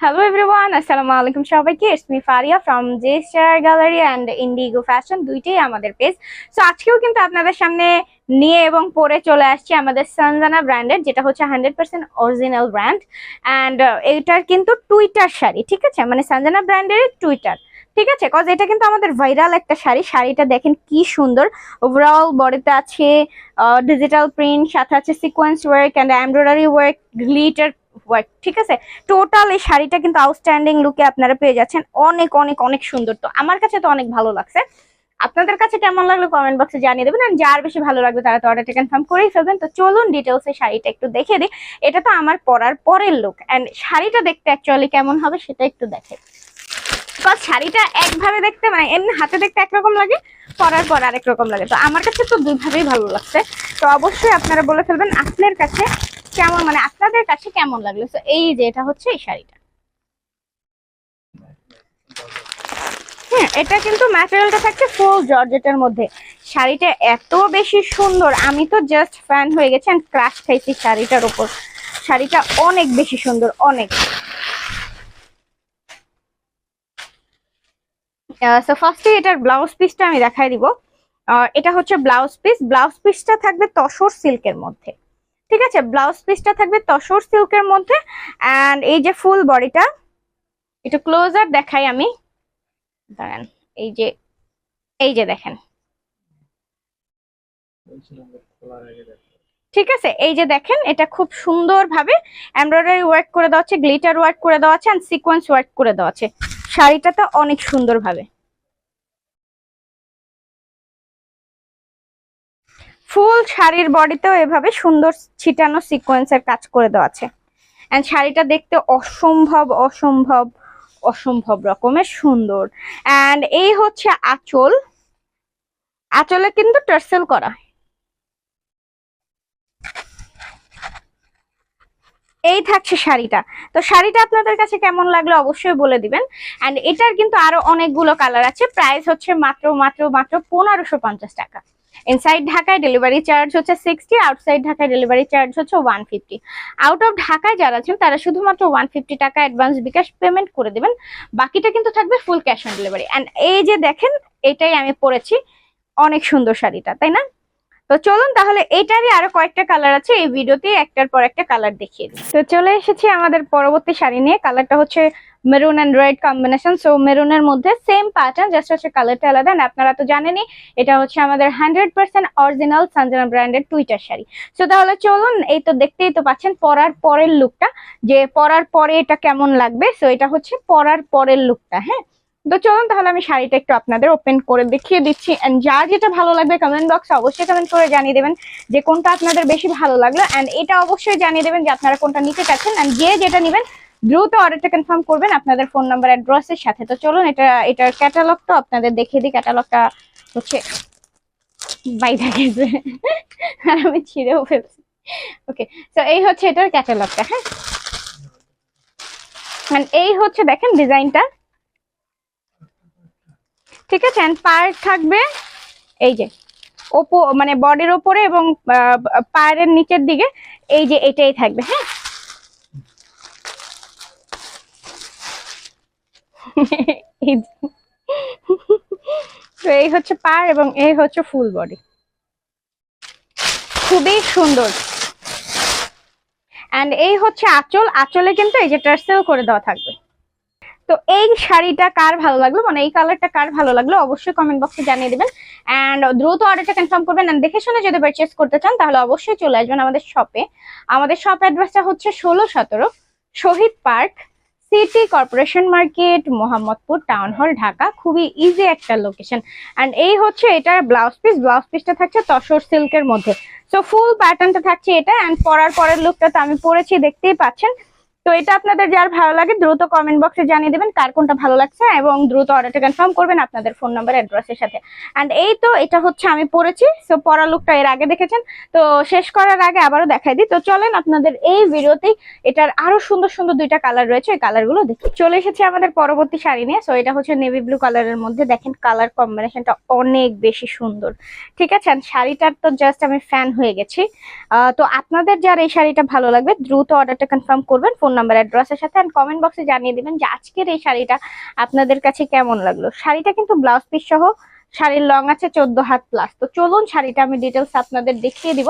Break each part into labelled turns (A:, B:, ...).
A: Hello everyone আসসালামু আলাইকুম সবাইকে it's me Faria from J Star Gallery and Indigo Fashion দুইটাই আমাদের পেজ সো আজকেও কিন্তু আপনাদের সামনে নিয়ে এবং পরে চলে আসছি আমাদের সঞ্জানা ব্র্যান্ডের যেটা হচ্ছে hundred percent original brand and এইটার কিন্তু টুইটার শাড়ি, ঠিক আছে? মানে সঞ্জানা ব্র্যান্ডের টুইটার ঠিক আছে? কজ এটা কিন্তু আমাদের ভাইরাল একটা শাড়ি। শাড়িটা দেখেন কি সুন্দর। ওভারঅল বডিতে আছে ডিজিটাল প্রিন্ট সাথে আছে sequence work and embroidery work glitter work ঠিক আছে? টোটাল এই শাড়িটা কিন্তু আউটস্ট্যান্ডিং লুকে আপনারা পেয়ে যাচ্ছেন। অনেক অনেক অনেক সুন্দর তো। আমার কাছে তো অনেক ভালো লাগছে। আপনাদের কাছে কেমন লাগল কমেন্ট বক্সে জানিয়ে দেবেন। আর যার বেশি ভালো লাগবে তারা তো অর্ডারটা কনফার্ম করেই ফেলবেন। তো চলুন ডিটেলস শাড়িটা একটু দেখে দিই। এটা তো আমার পরার পরের লুক অ্যান্ড শাড়িটা দেখতে অ্যাকচুয়ালি কেমন হবে সেটা একটু দেখে। শাড়িটা একভাবে দেখতে মানে এমনি হাতে দেখতে একরকম লাগে, পরার পর আরেক রকম লাগে। তো আমার কাছে তো দুইভাবেই ভালো লাগছে। তো অবশ্যই আপনারা বলে ফেলবেন। আপনার কাছে কেমন মানে আপনাদের কাছে কেমন লাগল? তো এই যে এটা হচ্ছে এই শাড়িটা। হ্যাঁ এটা কিন্তু ম্যাটেরিয়ালটা থাকছে ফুল জর্জেটের মধ্যে। শাড়িটা এত বেশি সুন্দর, আমি তো জাস্ট ফ্যান হয়ে গেছি অ্যান্ড ক্রাশ খাইছি শাড়িটার উপর। শাড়িটা অনেক বেশি সুন্দর, অনেক। সো ফার্স্টে এটার ব্লাউজ পিসটা আমি দেখাই দিব। এটা হচ্ছে ব্লাউজ পিস ব্লাউজ পিসটা থাকবে তসর সিল্কের মধ্যে। ঠিক আছে? ব্লাউজ পিসটা থাকবে তসর সিল্কের মধ্যে অ্যান্ড এই যে ফুল বডিটা একটু ক্লোজার দেখাই আমি। দাঁড়ান, এই যে এই যে দেখেন। ঠিক আছে? এই যে দেখেন, এটা খুব সুন্দরভাবে এমব্রয়ডারি ওয়ার্ক করে দেওয়া আছে গ্লিটার ওয়ার্ক করে দেওয়া আছে অ্যান্ড সিকোয়েন্স ওয়ার্ক করে দেওয়া আছে শাড়িটা তো অনেক সুন্দরভাবে। ফুল শাড়ির বডিতেও এভাবে সুন্দর ছিটানো সিকোয়েন্সের কাজ করে দেওয়া আছে। অ্যান্ড শাড়িটা দেখতে অসম্ভব অসম্ভব অসম্ভব রকমের সুন্দর। অ্যান্ড এই হচ্ছে আঁচল। আঁচলে কিন্তু টার্সেল করা। এই থাকছে শাড়িটা। তো শাড়িটা আপনাদের কাছে কেমন লাগল অবশ্যই বলে দিবেন। অ্যান্ড এটার কিন্তু আরও অনেকগুলো কালার আছে। প্রাইস হচ্ছে মাত্র মাত্র মাত্র পনেরোশো টাকা। ইনসাইড ঢাকায় ডেলিভারি চার্জ হচ্ছে সিক্সটি আউটসাইড ঢাকায় ডেলিভারি চার্জ হচ্ছে ওয়ান ফিফটি আউট অফ ঢাকায় যারা আছেন, তারা শুধুমাত্র ওয়ান ফিফটি টাকা অ্যাডভান্স বিকাশ পেমেন্ট করে দিবেন। বাকিটা কিন্তু থাকবে full cash on delivery and এই যে দেখেন, এটাই আমি পরেছি অনেক সুন্দর শাড়িটা, তাই না? তো চলুন তাহলে এটারই আরও কয়েকটা কালার আছে, এই ভিডিওতে একটার পর একটা কালার দেখিয়ে দিই। তো চলে এসেছি আমাদের পরবর্তী শাড়ি নিয়ে। কালারটা হচ্ছে maroon and red combination so মেরুনের মধ্যে সেম প্যাটার্ন জাস্ট হচ্ছে কালারটা আলাদা আপনারা তো জানেনই, এটা হচ্ছে আমাদের হান্ড্রেড পার্সেন্ট অরিজিনাল সঞ্জনা ব্র্যান্ডের টুইটার শাড়ি। সো তাহলে চলুন, এই তো দেখতেই তো পাচ্ছেন পরার পরের লুকটা যে পরার পরে এটা কেমন লাগবে? সো এটা হচ্ছে পরার পরের লুকটা হ্যাঁ? তো চলুন, তাহলে আমি শাড়িটা একটু আপনাদের ওপেন করে দেখিয়ে দিচ্ছি এন্ড যার যেটা ভালো লাগবে কমেন্ট বক্সে অবশ্যই কমেন্ট করে জানিয়ে দেবেন যে কোনটা আপনাদের বেশি ভালো লাগল এন্ড এটা অবশ্যই জানিয়ে দেবেন যে আপনারা কোনটা নিতে চাচ্ছেন এন্ড যে যেটা নেবেন দ্রুত অর্ডারটা কনফার্ম করবেন। আপনাদের ফোন নাম্বার অ্যাড্রেসের সাথে। তো চলুন, এটা, এটার ক্যাটালগটা আপনাদের দেখিয়ে দিই। ক্যাটালগটা হচ্ছে বাইরে গেছে আমি ছিঁড়েও ফেলছি। ওকে তো এই হচ্ছে এটার ক্যাটালগটা হ্যাঁ? And এই হচ্ছে, দেখেন ডিজাইনটা ঠিক আছে? পায়ের থাকবে এই যে, ওপো মানে বডির ওপরে এবং পায়ের নিচের দিকে। এই যে, এটাই থাকবে হ্যাঁ এই যে। তো এই হচ্ছে পার এবং এই হচ্ছে ফুল বডি। খুবই সুন্দর। এন্ড এই হচ্ছে আঁচল। আঁচলে কিন্তু এই যে টার্সেল করে দেওয়া থাকবে। তো এই শাড়িটা কার ভালো লাগল? মানে এই কালারটা কার ভালো লাগল? অবশ্যই কমেন্ট বক্সে জানিয়ে দেবেন। অ্যান্ড দ্রুত অর্ডারটা কনফার্ম করবেন। And দেখে শুনে যদি পারচেস করতে চান, তাহলে অবশ্যই চলে আসবেন আমাদের শপে আমাদের শপ অ্যাড্রেসটা হচ্ছে ষোলো সতেরো Shahid park city corporation market, Mohammadpur town hall, Dhaka. খুবই ইজি একটা লোকেশন অ্যান্ড এই হচ্ছে এটার ব্লাউজ পিস ব্লাউজ পিসটা থাকছে তসর সিল্কের মধ্যে। সো ফুল প্যাটার্নটা থাকছে এটা। অ্যান্ড পরার পরের লুকটা তো আমি পরেছি, দেখতেই পাচ্ছেন। তো এটা আপনাদের যার ভালো লাগে, দ্রুত কমেন্ট বক্সে জানিয়ে দেবেন কার কোনটা ভালো লাগছে এবং দ্রুত অর্ডারটা কনফার্ম করবেন আপনাদের ফোন নাম্বার অ্যাড্রেসের সাথে। অ্যান্ড এই তো এটা হচ্ছে আমি পরেছি সো পরা লুকটা এর আগে দেখেছেন। তো শেষ করার আগে আবারও দেখাই দিই। তো চলেন আপনাদের এই ভিডিওতেই এটার আরও সুন্দর সুন্দর দুইটা কালার রয়েছে, ওই কালারগুলো দেখি। চলে এসেছি আমাদের পরবর্তী শাড়ি নিয়ে সো এটা হচ্ছে নেভি ব্লু কালারের মধ্যে। দেখেন কালার কম্বিনেশনটা অনেক বেশি সুন্দর। ঠিক আছে? শাড়িটার তো জাস্ট আমি ফ্যান হয়ে গেছি। তো আপনাদের যার এই শাড়িটা ভালো লাগবে, দ্রুত অর্ডারটা কনফার্ম করবেন ফোন নাম্বার অ্যাড্রেসের সাথে অ্যান্ড কমেন্ট বক্সে জানিয়ে দিবেন যে আজকের এই শাড়িটা আপনাদের কাছে কেমন লাগল। শাড়িটা কিন্তু ব্লাউজ পিস সহ, শাড়ির লং আছে চোদ্দ হাত প্লাস তো চলুন শাড়িটা আমি ডিটেলস আপনাদের দেখিয়ে দিব।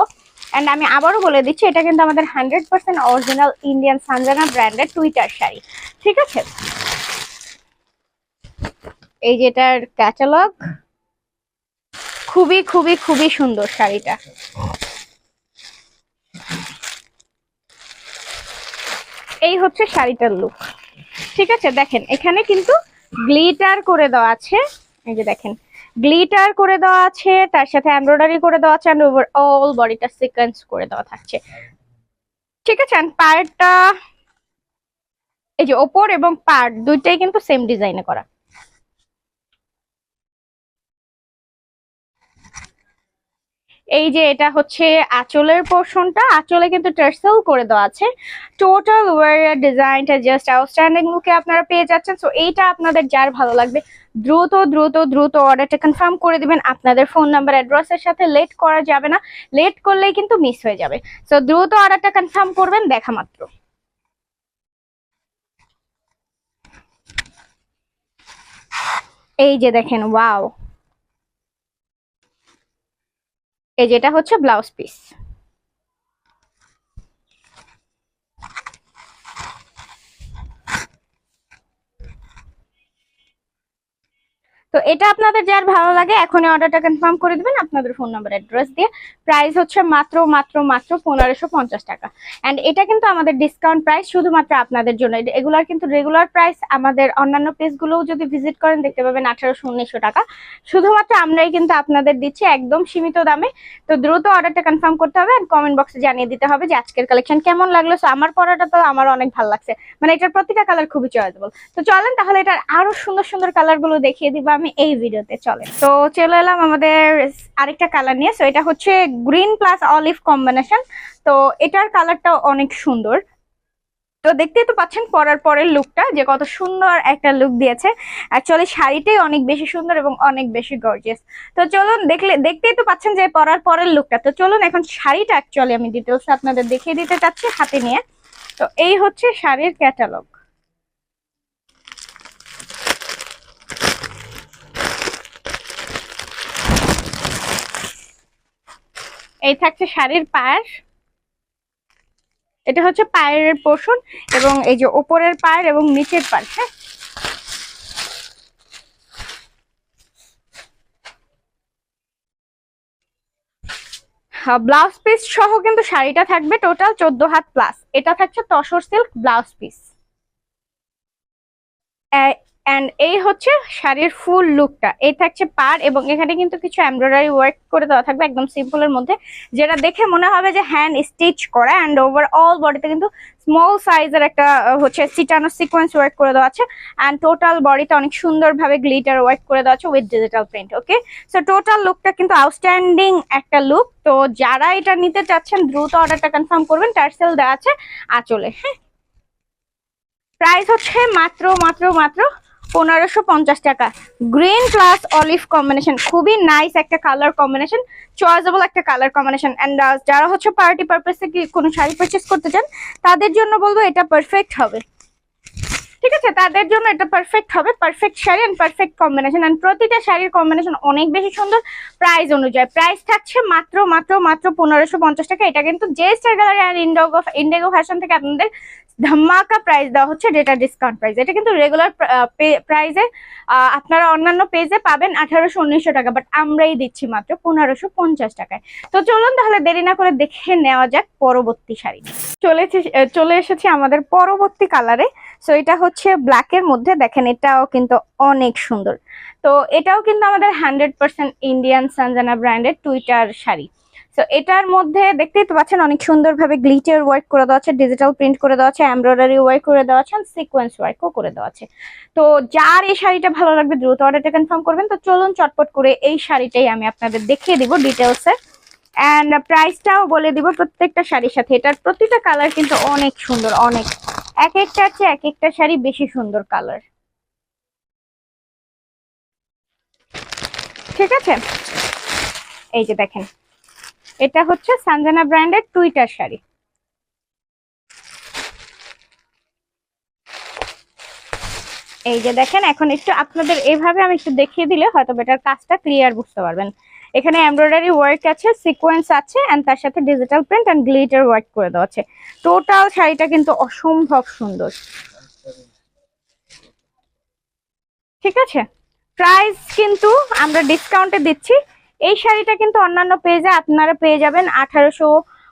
A: অ্যান্ড আমি আবারও বলে দিচ্ছি, এটা কিন্তু আমাদের hundred percent original Indian Sanjana ব্র্যান্ডের টুইটার শাড়ি। ঠিক আছে? এই যেটার ক্যাটালগ খুবই খুবই খুবই সুন্দর শাড়িটা। এই হচ্ছে শাড়িটার লুক ঠিক আছে? দেখেন, এখানে কিন্তু গ্লিটার করে দেওয়া আছে। এই যে দেখেন গ্লিটার করে দেওয়া আছে, তার সাথে এমব্রয়ডারি করে দেওয়া আছে ওভার অল বডিটা সিকোয়েন্স করে দেওয়া থাকছে। ঠিক আছে? পার্টটা এই যে ওপর এবং পার্ট দুইটাই কিন্তু সেম ডিজাইনে করা। এই যে এটা হচ্ছে আঁচলের পোর্শনটা আঁচলে কিন্তু টার্সেল করে দেওয়া আছে। টোটাল ওয়ার ডিজাইনটা জাস্ট আউটস্ট্যান্ডিং লুকে আপনারা পেয়ে যাচ্ছেন। সো এইটা আপনাদের যার ভালো লাগবে, দ্রুত দ্রুত দ্রুত অর্ডারটা কনফার্ম করে দিবেন। আপনাদের ফোন নাম্বার অ্যাড্রেসের সাথে লেট করা যাবে না। লেট করলেই কিন্তু মিস হয়ে যাবে। সো দ্রুত অর্ডারটা কনফার্ম করবেন, দেখা মাত্র। এই যে দেখেন ওয়াও এই যেটা হচ্ছে ব্লাউজ পিস। তো এটা আপনাদের যার ভালো লাগে, এখনই অর্ডারটা কনফার্ম করে দিবেন আপনাদের ফোন নাম্বার অ্যাড্রেস দিয়ে। প্রাইস হচ্ছে মাত্র মাত্র মাত্র পনেরোশো পঞ্চাশ টাকা। অ্যান্ড এটা কিন্তু আমাদের ডিসকাউন্ট প্রাইস শুধুমাত্র আপনাদের জন্য। এগুলার কিন্তু রেগুলার প্রাইস আমাদের অন্যান্য পেজগুলোও যদি ভিজিট করেন, দেখতে পাবেন আঠারোশো, উনিশশো টাকা। শুধুমাত্র আমরাই কিন্তু আপনাদের দিচ্ছি একদম সীমিত দামে। তো দ্রুত অর্ডারটা কনফার্ম করতে হবে অ্যান্ড কমেন্ট বক্সে জানিয়ে দিতে হবে যে আজকের কালেকশন কেমন লাগল। সো আমার পরাটা তো আমার অনেক ভালো লাগছে। মানে এটার প্রতিটা কালার খুবই চয়েসেবল। তো চলেন তাহলে এটার আরও সুন্দর সুন্দর কালারগুলো দেখিয়ে দিব আমি এই ভিডিওতে চলে তো চলে এলাম আমাদের আরেকটা কালার নিয়ে। সো এটা হচ্ছে গ্রিন প্লাস অলিভ কম্বিনেশন তো এটার কালারটা অনেক সুন্দর। তো দেখতেই তো পাচ্ছেন পরার পরের লুকটা যে কত সুন্দর একটা লুক দিয়েছে। অ্যাকচুয়ালি শাড়িটাই অনেক বেশি সুন্দর এবং অনেক বেশি গর্জিয়াস তো চলুন দেখলে, দেখতেই তো পাচ্ছেন যে পরার পরের লুকটা তো চলুন এখন শাড়িটা অ্যাকচুয়ালি আমি ডিটেলস আপনাদের দেখিয়ে দিতে চাচ্ছি হাতে নিয়ে। তো এই হচ্ছে শাড়ির ক্যাটালগ এই থাকছে শাড়ির পায়ের। এটা হচ্ছে পায়ের পোষণ এবং এই যে উপরের পায়ের এবং নিচের পায়ের হ্যাঁ? ব্লাউজ পিস সহ কিন্তু শাড়িটা থাকবে টোটাল চোদ্দ হাত প্লাস এটা থাকছে tussar silk blouse piece and এই হচ্ছে শাড়ির ফুল লুকটা এই থাকছে পার এবং এখানে কিন্তু কিছু এমব্রয়ডারি ওয়ার্ক করে দেওয়া থাকবে একদম সিম্পলের মধ্যে। যেটা দেখে মনে হবে যে হ্যান্ড স্টিচ করা অ্যান্ড ওভারঅল বডিতে কিন্তু স্মল সাইজের একটা হচ্ছে সিটানো সিকোয়েন্স ওয়ার্ক করে দেওয়া আছে। অ্যান্ড টোটাল বডিতে অনেক সুন্দরভাবে গ্লিটার ওয়ার্ক করে দেওয়া আছে with digital print okay so total লুকটা কিন্তু আউটস্ট্যান্ডিং একটা লুক তো যারা এটা নিতে চাচ্ছেন, দ্রুত অর্ডারটা কনফার্ম করবেন। টার্সেল দেওয়া আছে আঁচলে হ্যাঁ? প্রাইস হচ্ছে মাত্র মাত্র মাত্র পনেরোশো পঞ্চাশ টাকা। গ্রিন প্লাস অলিভ কম্বিনেশন খুবই নাইস একটা কালার কম্বিনেশন চয়েসেবল একটা কালার কম্বিনেশন অ্যান্ড যারা হচ্ছে পার্টি পারপাসে কি কোনো শাড়ি পারচেস করতে চান, তাদের জন্য বলব এটা পারফেক্ট হবে। ঠিক আছে? তাদের জন্য এটা পারফেক্ট হবে। Perfect sari and perfect combination and প্রতিটা শাড়ির কম্বিনেশন অনেক বেশি সুন্দর। প্রাইস অনুযায়ী। প্রাইস থাকছে মাত্র মাত্র মাত্র পনেরোশো পঞ্চাশ টাকা। এটা কিন্তু যে স্টার গ্যালারি আর ইন্ডোগো ইন্ডিগো ফ্যাশন থেকে আপনাদের ধামাকা প্রাইস দেওয়া হচ্ছে ডেটা ডিসকাউন্ট প্রাইস এটা কিন্তু রেগুলার প্রাইসে আপনারা অন্যান্য পেজে পাবেন আঠারোশো উনিশশো টাকা বাট আমরাই দিচ্ছি মাত্র পনেরোশো পঞ্চাশ টাকায়। তো চলুন তাহলে দেরি না করে দেখে নেওয়া যাক পরবর্তী শাড়ি। চলে চলে এসেছি আমাদের পরবর্তী কালারে সো এটা হচ্ছে ব্ল্যাকের মধ্যে, দেখেন এটাও কিন্তু অনেক সুন্দর। তো এটাও কিন্তু আমাদের হান্ড্রেড পার্সেন্ট ইন্ডিয়ান সানজানা ব্র্যান্ডের টুইটার শাড়ি। তো এটার মধ্যে দেখতেই তো পাচ্ছেন অনেক সুন্দরভাবে গ্লিটার ওয়ার্ক করে দেওয়া আছে ডিজিটাল প্রিন্ট করে দেওয়া আছে এমব্রয়ডারি ওয়ার্ক করে দেওয়া আছে সিকোয়েন্স ওয়ার্কও করে দেওয়া আছে। তো যার এই শাড়িটা ভালো লাগবে দ্রুত অর্ডারটা কনফার্ম করবেন। তো চলুন চটপট করে এই শাড়িটাই আমি আপনাদের দেখিয়ে দিব ডিটেলসে অ্যান্ড প্রাইসটাও বলে দিব প্রত্যেকটা শাড়ির সাথে। এটার প্রতিটা কালার কিন্তু অনেক সুন্দর, অনেক। এক একটা আছে এক একটা শাড়ি বেশি সুন্দর কালার ঠিক আছে? এই যে দেখেন। এটা হচ্ছে সানজানা ব্র্যান্ডের টুইটার শাড়ি। এই যে দেখেন, এখন একটু আপনাদের এইভাবে আমি একটু দেখিয়ে দিলে হয়তো এটার কাজটা ক্লিয়ার বুঝতে পারবেন। এখানে এমব্রয়ডারি ওয়ার্ক আছে সিকোয়েন্স আছে এন্ড তার সাথে digital print and glitter work করে দেওয়া আছে। টোটাল শাড়িটা কিন্তু অসম্ভব সুন্দর। ঠিক আছে? প্রাইস কিন্তু আমরা ডিসকাউন্টে দিচ্ছি। এই শাড়িটা কিন্তু অন্যান্য পেজে আপনারা পেয়ে যাবেন আঠারোশো,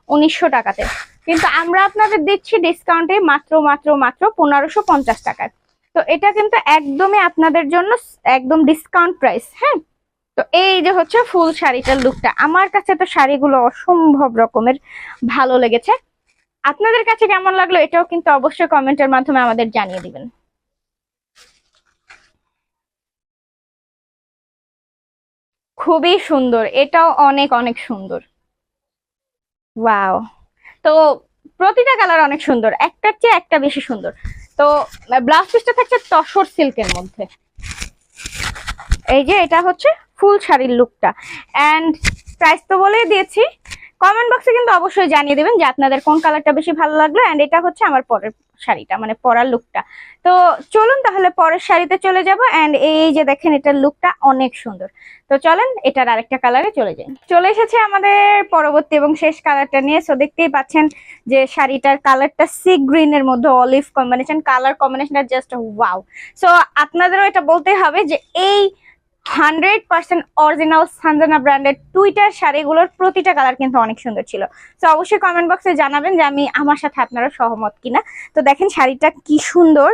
A: উনিশশো টাকাতে। কিন্তু আমরা আপনাদের দিচ্ছি ডিসকাউন্টে মাত্র মাত্র মাত্র পনেরোশো পঞ্চাশ টাকায়। তো এটা কিন্তু একদমই আপনাদের জন্য একদম ডিসকাউন্ট প্রাইস হ্যাঁ? তো এই যে হচ্ছে ফুল শাড়িটার লুকটা আমার কাছে তো শাড়িগুলো অসম্ভব রকমের ভালো লেগেছে। আপনাদের কাছে কেমন লাগল এটাও কিন্তু অবশ্যই কমেন্টের মাধ্যমে আমাদের জানিয়ে দিবেন। খুবই সুন্দর। এটাও অনেক অনেক সুন্দর। ওয়াও। তো প্রতিটা কালার অনেক সুন্দর। একটার চেয়ে একটা বেশি সুন্দর। তো ব্লাউজ পিসটা থাকছে তসর সিল্কের মধ্যে। এই যে এটা হচ্ছে ফুল শাড়ির লুকটা। অ্যান্ড প্রাইস তো বলেই দিয়েছি। কমেন্ট বক্সে কিন্তু অবশ্যই জানিয়ে দেবেন যে আপনাদের কোন কালারটা বেশি ভালো লাগল। অ্যান্ড এটা হচ্ছে আমার পরের শাড়িটা মানে পরার লুকটা তো চলুন তাহলে পরের শাড়িতে চলে যাব। অ্যান্ড এই যে দেখেন, এটার লুকটা অনেক সুন্দর। তো চলেন, এটার আরেকটা কালারে চলে যাই। চলে এসেছে আমাদের পরবর্তী এবং শেষ কালারটা নিয়ে। সো দেখতেই পাচ্ছেন যে শাড়িটার কালারটা সি গ্রিন এর মধ্যে অলিভ কম্বিনেশন কালার কম্বিনেশনটা জাস্ট ওয়াও সো আপনাদেরও এটা বলতে হবে যে এই হান্ড্রেড পার্সেন্ট অরিজিনাল সানজানা ব্র্যান্ডের টুইটার শাড়িগুলোর প্রতিটা কালার কিন্তু অনেক সুন্দর ছিল। তো অবশ্যই কমেন্ট বক্সে জানাবেন যে আমি আমার সাথে আপনারা সহমত কিনা। তো দেখেন শাড়িটা কি সুন্দর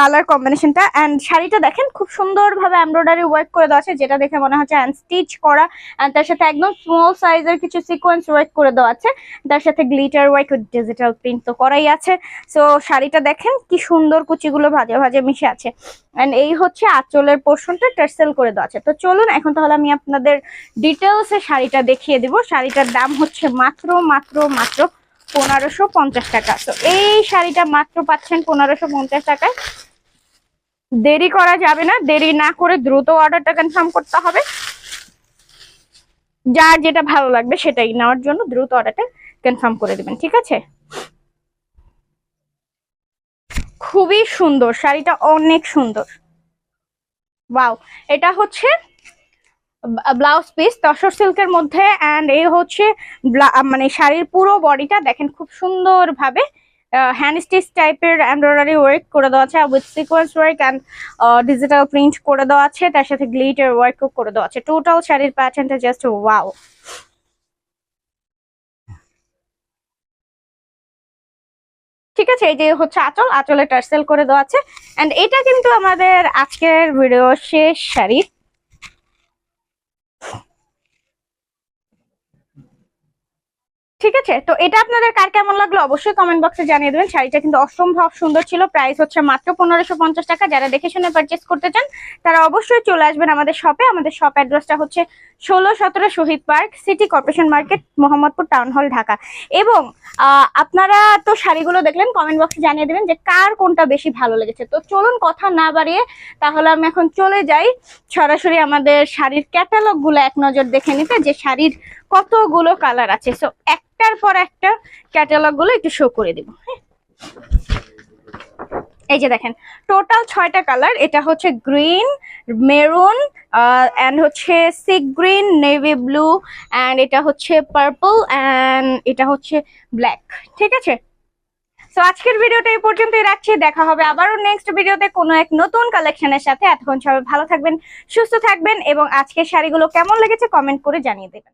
A: কালার কম্বিনেশনটা অ্যান্ড শাড়িটা দেখেন খুব সুন্দরভাবে এমব্রয়ডারি ওয়ার্ক করে দেওয়া আছে, যেটা দেখে মনে হচ্ছে অ্যান্ড স্টিচ করা। অ্যান্ড তার সাথে একদম স্মল সাইজের কিছু সিকোয়েন্স ওয়ার্ক করে দেওয়া আছে। তার সাথে গ্লিটার ওয়ার্ক ডিজিটাল প্রিন্ট তো করাই আছে। সো শাড়িটা দেখেন কি সুন্দর কুচিগুলো ভাজে ভাজে মিশে আছে। অ্যান্ড এই হচ্ছে আঁচলের পোর্শনটা টার্সেল করে দেওয়া আছে। তো চলুন, এখন তাহলে আমি আপনাদের ডিটেলসে শাড়িটা দেখিয়ে দিব। শাড়িটার দাম হচ্ছে মাত্র মাত্র মাত্র পনেরোশো পঞ্চাশ টাকা। তো এই শাড়িটা মাত্র পাচ্ছেন পনেরোশো পঞ্চাশ টাকায়। দেরি করা যাবে না, দেরি না করে দ্রুত অর্ডারটা কনফার্ম করতে হবে। যার যেটা ভালো লাগবে সেটাই নেওয়ার জন্য দ্রুত অর্ডারটা কনফার্ম করে দেবেন, ঠিক আছে? খুবই সুন্দর, শাড়িটা অনেক সুন্দর। ওয়াও এটা হচ্ছে ব্লাউজ পিস তসর সিল্কের মধ্যে অ্যান্ড এ হচ্ছে মানে শাড়ির পুরো বডিটা দেখেন খুব সুন্দরভাবে হ্যান্ড স্টিচ টাইপের এমব্রয়ডারি ওয়ার্ক করে দেওয়া আছে with sequence work and digital print করে দেওয়া আছে, তার সাথে গ্লিটার ওয়ার্কও করে দেওয়া আছে। টোটাল শাড়ির প্যাটার্নটা জাস্ট ওয়াও ঠিক আছে, এই যে হচ্ছে আঁচল আঁচলে টার্সেল করে দেওয়া আছে। এন্ড এটা কিন্তু আমাদের আজকের ভিডিও শেষ শাড়ি ঠিক আছে? তো এটা আপনাদের কার কেমন লাগল অবশ্যই কমেন্ট বক্সে জানিয়ে দেবেন। শাড়িটা কিন্তু অসম্ভব সুন্দর ছিল। প্রাইস হচ্ছে মাত্র পনেরোশো পঞ্চাশ টাকা। যারা দেখে শুনে পারচেস করতে চান, তারা অবশ্যই চলে আসবেন আমাদের শপে আমাদের শপ অ্যাড্রেসটা হচ্ছে ষোলো সতেরো Shahid park, city corporation market, Mohammadpur town hall Dhaka. এবং আপনারা তো শাড়িগুলো দেখলেন কমেন্ট বক্সে জানিয়ে দেবেন যে কার কোনটা বেশি ভালো লেগেছে। তো চলুন কথা না বাড়িয়ে, তাহলে আমি এখন চলে যাই। সরাসরি আমাদের শাড়ির ক্যাটালগগুলো এক নজর দেখে নিতে। যে শাড়ির কতগুলো কালার আছে? সো একটার পর একটা ক্যাটালগগুলো একটু শো করে দিব হ্যাঁ? এই যে দেখেন টোটাল ছয়টা কালার এটা হচ্ছে গ্রিন মেরুন অ্যান্ড হচ্ছে sea green navy blue and এটা হচ্ছে পার্পল অ্যান্ড এটা হচ্ছে ব্ল্যাক ঠিক আছে? সো আজকের ভিডিওটা এই পর্যন্তই রাখছি, দেখা হবে আবারও নেক্সট ভিডিওতে কোনো এক নতুন কালেকশনের সাথে। এতক্ষণ সবাই ভালো থাকবেন, সুস্থ থাকবেন, এবং আজকের শাড়িগুলো কেমন লেগেছে কমেন্ট করে জানিয়ে দেবেন।